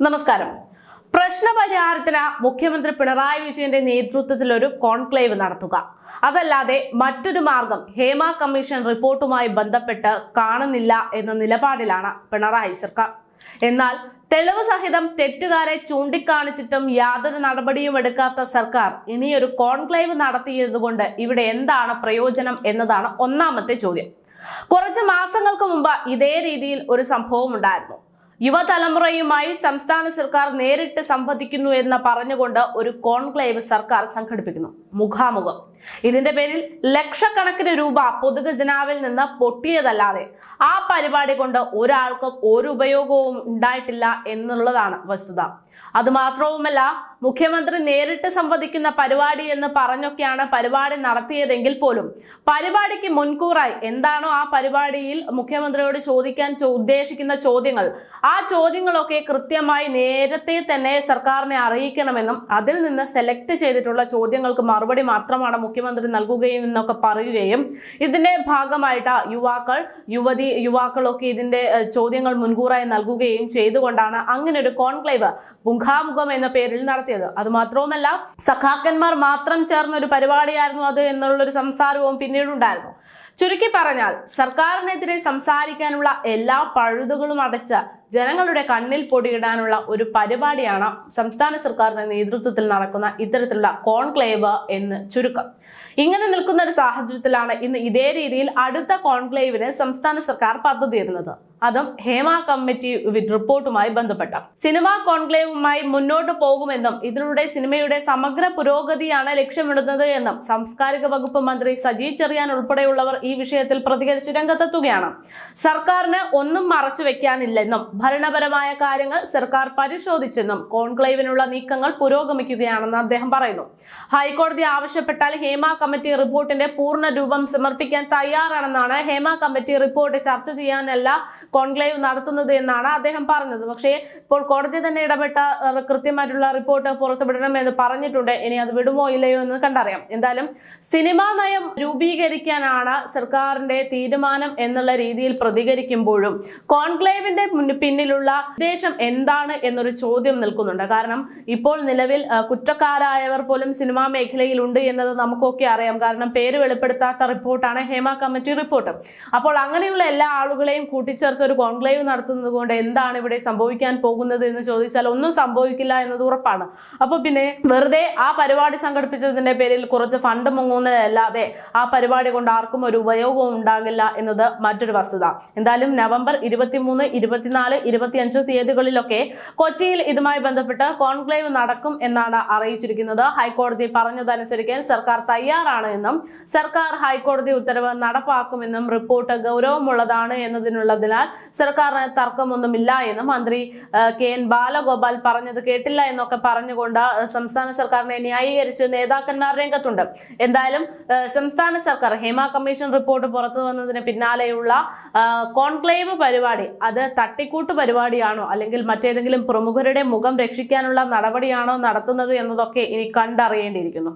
നമസ്കാരം. പ്രശ്നപരിഹാരത്തിന് മുഖ്യമന്ത്രി പിണറായി വിജയന്റെ നേതൃത്വത്തിൽ ഒരു കോൺക്ലേവ് നടത്തുക. അതല്ലാതെ മറ്റൊരു മാർഗം ഹേമ കമ്മീഷൻ റിപ്പോർട്ടുമായി ബന്ധപ്പെട്ട് കാണുന്നില്ല എന്ന നിലപാടിലാണ് പിണറായി സർക്കാർ. എന്നാൽ തെളിവ് സഹിതം തെറ്റുകാരെ ചൂണ്ടിക്കാണിച്ചിട്ടും യാതൊരു നടപടിയും എടുക്കാത്ത സർക്കാർ ഇനിയൊരു കോൺക്ലേവ് നടത്തിയതുകൊണ്ട് ഇവിടെ എന്താണ് പ്രയോജനം എന്നതാണ് ഒന്നാമത്തെ ചോദ്യം. കുറച്ച് മാസങ്ങൾക്ക് മുമ്പ് ഇതേ രീതിയിൽ ഒരു സംഭവം ഉണ്ടായിരുന്നു. യുവതലമുറയുമായി സംസ്ഥാന സർക്കാർ നേരിട്ട് സംവദിക്കുന്നു എന്ന് പറഞ്ഞുകൊണ്ട് ഒരു കോൺക്ലേവ് സർക്കാർ സംഘടിപ്പിക്കുന്നു. മുഖാമുഖം. ഇതിന്റെ പേരിൽ ലക്ഷക്കണക്കിന് രൂപ പൊതുഖജനാവിൽ നിന്ന് പൊട്ടിയതല്ലാതെ ആ പരിപാടി കൊണ്ട് ഒരാൾക്കും ഒരു ഉപയോഗവും ഉണ്ടായിട്ടില്ല എന്നുള്ളതാണ് വസ്തുത. അതുമാത്രവുമല്ല മുഖ്യമന്ത്രി നേരിട്ട് സംവദിക്കുന്ന പരിപാടി എന്ന് പറഞ്ഞൊക്കെയാണ് പരിപാടി നടത്തിയതെങ്കിൽ പോലും പരിപാടിക്ക് മുൻകൂറായി എന്താണോ ആ പരിപാടിയിൽ മുഖ്യമന്ത്രിയോട് ചോദിക്കാൻ ഉദ്ദേശിക്കുന്ന ചോദ്യങ്ങൾ ആ ചോദ്യങ്ങളൊക്കെ കൃത്യമായി നേരത്തെ തന്നെ സർക്കാരിനെ അറിയിക്കണമെന്നും അതിൽ നിന്ന് സെലക്ട് ചെയ്തിട്ടുള്ള ചോദ്യങ്ങൾക്ക് മറുപടി മാത്രമാണ് മുഖ്യമന്ത്രി നൽകുകയും എന്നൊക്കെ പറയുകയും ഇതിന്റെ ഭാഗമായിട്ട് യുവാക്കൾ യുവതി യുവാക്കളൊക്കെ ഇതിന്റെ ചോദ്യങ്ങൾ മുൻകൂറായി നൽകുകയും ചെയ്തുകൊണ്ടാണ് അങ്ങനെ ഒരു കോൺക്ലേവ് മുഖാമുഖം എന്ന പേരിൽ നടത്തിയത്. അത് മാത്രവുമല്ല സഖാക്കന്മാർ മാത്രം ചേർന്ന ഒരു പരിപാടിയായിരുന്നു അത് എന്നുള്ളൊരു സംസാരവും പിന്നീടുണ്ടായിരുന്നു. ചുരുക്കി പറഞ്ഞാൽ സർക്കാരിനെതിരെ സംസാരിക്കാനുള്ള എല്ലാ പഴുതുകളും അടച്ച ജനങ്ങളുടെ കണ്ണിൽ പൊടിയിടാനുള്ള ഒരു പരിപാടിയാണ് സംസ്ഥാന സർക്കാരിന്റെ നേതൃത്വത്തിൽ നടക്കുന്ന ഇത്തരത്തിലുള്ള കോൺക്ലേവ് എന്ന് ചുരുക്കം. ഇങ്ങനെ നിൽക്കുന്ന ഒരു സാഹചര്യത്തിലാണ് ഇന്ന് ഇതേ രീതിയിൽ അടുത്ത കോൺക്ലേവിന് സംസ്ഥാന സർക്കാർ പദ്ധതി ഇരുന്നത് അതും ഹേമ കമ്മിറ്റി റിപ്പോർട്ടുമായി ബന്ധപ്പെട്ട. സിനിമാ കോൺക്ലേവുമായി മുന്നോട്ട് പോകുമെന്നും ഇതിലൂടെ സിനിമയുടെ സമഗ്ര പുരോഗതിയാണ് ലക്ഷ്യമിടുന്നത് എന്നും സാംസ്കാരിക വകുപ്പ് മന്ത്രി സജി ചെറിയാൻ ഉൾപ്പെടെയുള്ളവർ ഈ വിഷയത്തിൽ പ്രതികരിച്ച് രംഗത്തെത്തുകയാണ്. സർക്കാരിന് ഒന്നും മറച്ചു വെക്കാനില്ലെന്നും ഭരണപരമായ കാര്യങ്ങൾ സർക്കാർ പരിശോധിച്ചെന്നും കോൺക്ലേവിനുള്ള നീക്കങ്ങൾ പുരോഗമിക്കുകയാണെന്ന് അദ്ദേഹം പറയുന്നു. ഹൈക്കോടതി ആവശ്യപ്പെട്ടാൽ ഹേമ കമ്മിറ്റി റിപ്പോർട്ടിന്റെ പൂർണ രൂപം സമർപ്പിക്കാൻ തയ്യാറാണെന്നാണ് ഹേമ കമ്മിറ്റി റിപ്പോർട്ട് ചർച്ച ചെയ്യാനല്ല കോൺക്ലേവ് നടത്തുന്നത് എന്നാണ് അദ്ദേഹം പറഞ്ഞത്. പക്ഷേ ഇപ്പോൾ കോടതി തന്നെ ഇടപെട്ട കൃത്യമായിട്ടുള്ള റിപ്പോർട്ട് പുറത്തുവിടണം എന്ന് പറഞ്ഞിട്ടുണ്ട്. ഇനി അത് വിടുമോ ഇല്ലയോ എന്ന് കണ്ടറിയാം. എന്തായാലും സിനിമാ നയം രൂപീകരിക്കാനാണ് സർക്കാരിന്റെ തീരുമാനം എന്നുള്ള രീതിയിൽ പ്രതികരിക്കുമ്പോഴും കോൺക്ലേവിന്റെ പിന്നിലുള്ള ഉദ്ദേശം എന്താണ് എന്നൊരു ചോദ്യം നിൽക്കുന്നുണ്ട്. കാരണം ഇപ്പോൾ നിലവിൽ കുറ്റക്കാരായവർ പോലും സിനിമാ മേഖലയിലുണ്ട് എന്നത് നമുക്കൊക്കെ അറിയാം. കാരണം പേര് വെളിപ്പെടുത്താത്ത റിപ്പോർട്ടാണ് ഹേമ കമ്മിറ്റി റിപ്പോർട്ട്. അപ്പോൾ അങ്ങനെയുള്ള എല്ലാ ആളുകളെയും കൂട്ടിച്ചേർത്ത് ഒരു കോൺക്ലേവ് നടത്തുന്നത് കൊണ്ട് എന്താണ് ഇവിടെ സംഭവിക്കാൻ പോകുന്നത് എന്ന് ചോദിച്ചാൽ ഒന്നും സംഭവിക്കില്ല എന്നത് ഉറപ്പാണ്. അപ്പോൾ പിന്നെ വെറുതെ ആ പരിപാടി സംഘടിപ്പിച്ചതിന്റെ പേരിൽ കുറച്ച് ഫണ്ട് മുങ്ങുന്നതല്ലാതെ ആ പരിപാടി കൊണ്ട് ആർക്കും ഒരു ഉപയോഗവും ഉണ്ടാകില്ല എന്നത് മറ്റൊരു വസ്തുത. എന്തായാലും നവംബർ ഇരുപത്തിമൂന്ന് ഇരുപത്തിനാല് ഇരുപത്തിയഞ്ച് തീയതികളിലൊക്കെ കൊച്ചിയിൽ ഇതുമായി ബന്ധപ്പെട്ട് കോൺക്ലേവ് നടക്കും എന്നാണ് അറിയിച്ചിരിക്കുന്നത്. ഹൈക്കോടതി പറഞ്ഞതനുസരിക്കാൻ സർക്കാർ തയ്യാറാണ് എന്നും സർക്കാർ ഹൈക്കോടതി ഉത്തരവ് നടപ്പാക്കുമെന്നും റിപ്പോർട്ട് ഗൗരവമുള്ളതാണ് എന്നതിനുള്ളതിനാൽ സർക്കാരിന് തർക്കമൊന്നുമില്ല എന്നും മന്ത്രി കെ എൻ ബാലഗോപാൽ പറഞ്ഞത് കേട്ടില്ല എന്നൊക്കെ പറഞ്ഞുകൊണ്ട് സംസ്ഥാന സർക്കാരിനെ ന്യായീകരിച്ച് നേതാക്കന്മാർ രംഗത്തുണ്ട്. എന്തായാലും സംസ്ഥാന സർക്കാർ ഹേമ കമ്മീഷൻ റിപ്പോർട്ട് പുറത്തു വന്നതിന് പിന്നാലെയുള്ള കോൺക്ലേവ് പരിപാടി. അത് തട്ടിക്കൂട്ട് പരിപാടിയാണോ? അല്ലെങ്കിൽ മറ്റേതെങ്കിലും പ്രമുഖരുടെ മുഖം രക്ഷിക്കാനുള്ള നടപടിയാണോ നടത്തുന്നത് എന്നതൊക്കെ ഇനി കണ്ടറിയേണ്ടിയിരിക്കുന്നു.